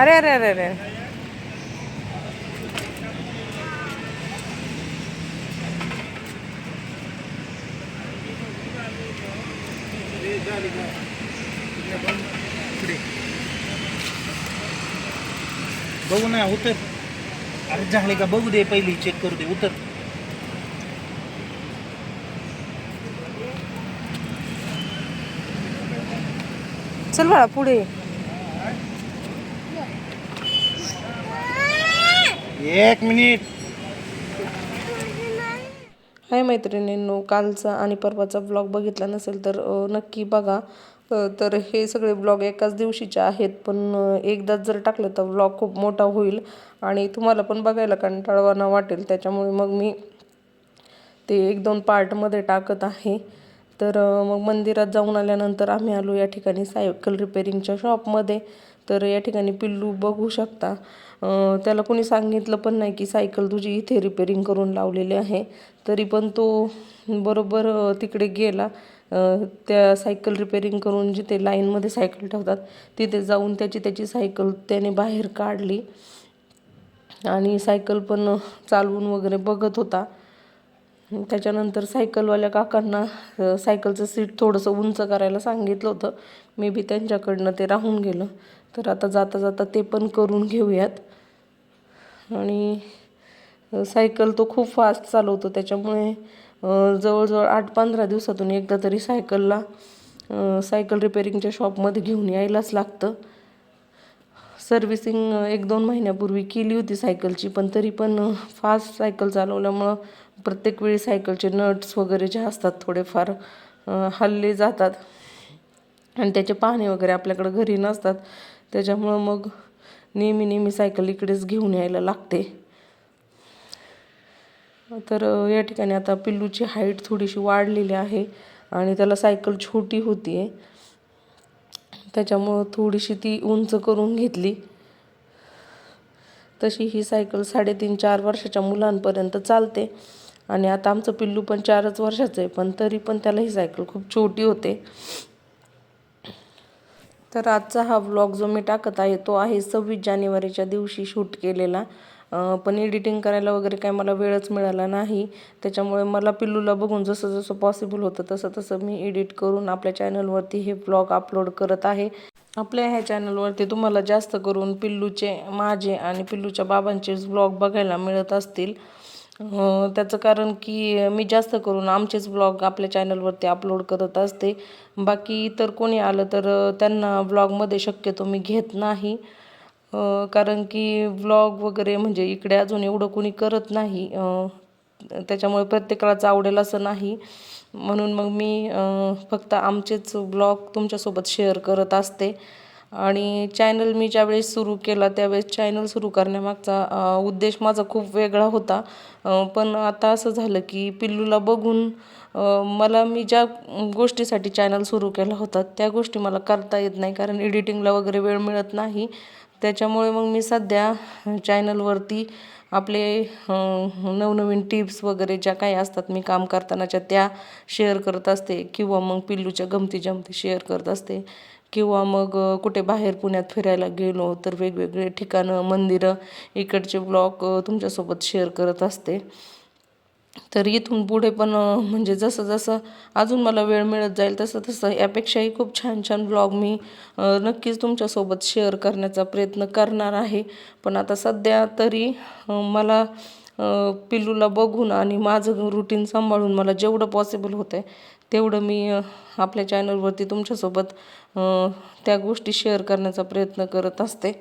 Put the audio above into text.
अरे अरे अरे अरे. बघू ना उतर. अरे झाले का? बघू दे पहिली चेक करू दे उतर. चल बाळा पुढे. एक मिनिट. हाय मैत्रिणींनो कालचा आणि परवाचा ब्लॉग बघितला नसेल तर नक्की बघा. तर हे सगळे ब्लॉग एकाच दिवशीचे आहेत पण एकदाच जर टाकलं तर ब्लॉग खूप मोठा होईल आणि तुम्हाला पण बघायला कंटाळवाना वाटेल. त्याच्यामुळे मग मी ते एक दोन पार्टमध्ये टाकत आहे. तर मग मंदिरात जाऊन आल्यानंतर आम्ही आलो या ठिकाणी सायकल रिपेरिंगच्या शॉपमध्ये तर या ठिकाणी पिल्लू बघू शकता. त्याला कोणी सांगितलं पण नाही की सायकल तुझी इथे रिपेरिंग करून लावलेली आहे. तरी पण तो बरोबर तिकडे गेला. त्या सायकल रिपेरिंग करून जिथे लाईनमध्ये सायकल ठेवतात तिथे जाऊन त्याची त्याची सायकल त्याने बाहेर काढली. आणि सायकल पण चालवून वगैरे बघत होता. त्याच्यानंतर सायकलवाल्या काकांना सायकलचं सीट थोडंसं उंच करायला सांगितलं होतं. मे बी त्यांच्याकडनं ते राहून गेलं. तर आता जाता जाता ते पण करून घेऊयात. आणि सायकल तो खूप फास्ट चालवतो. त्याच्यामुळे जवळजवळ आठ पंधरा दिवसातून एकदा तरी सायकलला सायकल रिपेरिंगच्या शॉपमध्ये घेऊन यायलाच लागतं. सर्व्हिसिंग एक दोन महिन्यापूर्वी केली होती सायकलची पण तरी पण फास्ट सायकल चालवल्यामुळं प्रत्येक वेळी सायकलचे नट्स वगैरे जे असतात थोडेफार हल्ले जातात. आणि त्याचे पाहणे वगैरे आपल्याकडं घरी नसतात. त्याच्यामुळं मग नेहमी नेहमी सायकल इकडेच घेऊन यायला लागते. तर या ठिकाणी आता पिल्लूची हाईट थोडीशी वाढलेली आहे आणि त्याला सायकल छोटी होती आहे. त्याच्यामुळं थोडीशी ती उंच करून घेतली. तशी ही सायकल साडेतीन चार वर्षाच्या मुलांपर्यंत चालते आणि आता आमचं पिल्लू पण चारच वर्षाचं आहे पण तरी पण त्याला ही सायकल खूप छोटी होते. तर आजचा हा व्लॉग जो मी टाकत आहे तो आहे सव्वीस जानेवारीच्या दिवशी शूट केलेला. पण एडिटिंग करायला वगैरे काय मला वेळच मिळाला नाही. त्याच्यामुळे मला पिल्लूला बघून जसं जसं पॉसिबल होतं तसं तसं मी एडिट करून आपल्या चॅनलवरती हे व्लॉग अपलोड करत आहे. आपल्या ह्या चॅनलवरती तुम्हाला जास्त करून पिल्लूचे माझे आणि पिल्लूच्या बाबांचेच व्लॉग बघायला मिळत असतील. त्याचं कारण की मी जास्त करून आमचेच ब्लॉग आपल्या चॅनलवरती अपलोड करत असते. बाकी इतर कोणी आलं तर त्यांना ब्लॉगमध्ये शक्यतो मी घेत नाही. कारण की व्लॉग वगैरे म्हणजे इकडे अजून एवढं कोणी करत नाही. त्याच्यामुळे प्रत्येकालाच आवडेल असं नाही. म्हणून मग मी फक्त आमचेच ब्लॉग तुमच्यासोबत शेअर करत असते. आणि चॅनल मी ज्यावेळेस सुरू केला त्यावेळेस चॅनल सुरू करण्यामागचा उद्देश माझा खूप वेगळा होता. पण आता असं झालं की पिल्लूला बघून मला मी ज्या गोष्टीसाठी चॅनल सुरू केला होता त्या गोष्टी मला करता येत नाही कारण एडिटिंगला वगैरे वेळ मिळत नाही. त्याच्यामुळे मग मी सध्या चॅनलवरती आपले नवनवीन टिप्स वगैरे ज्या काही असतात मी काम करतानाच्या त्या शेअर करत असते किंवा मग पिल्लूच्या गमती जमती शेअर करत असते. किंवा मग कुठे बाहेर पुण्यात फिरायला गेलो तर वेगवेगळे ठिकाणं मंदिरं इकडचे ब्लॉग तुमच्यासोबत शेअर करत असते. तर इथून पुढे पण म्हणजे जसं जसं अजून मला वेळ मिळत जाईल तसं तसं यापेक्षाही खूप छान छान ब्लॉग मी नक्कीच तुमच्यासोबत शेअर करण्याचा प्रयत्न करणार आहे. पण आता सध्या तरी मला पिल्लूला बघून आणि माझं रुटीन सांभाळून मला जेवढं पॉसिबल होतं आहे तेवढं मी आपल्या चॅनलवरती तुमच्यासोबत त्या गोष्टी शेअर करण्याचा प्रयत्न करत असते.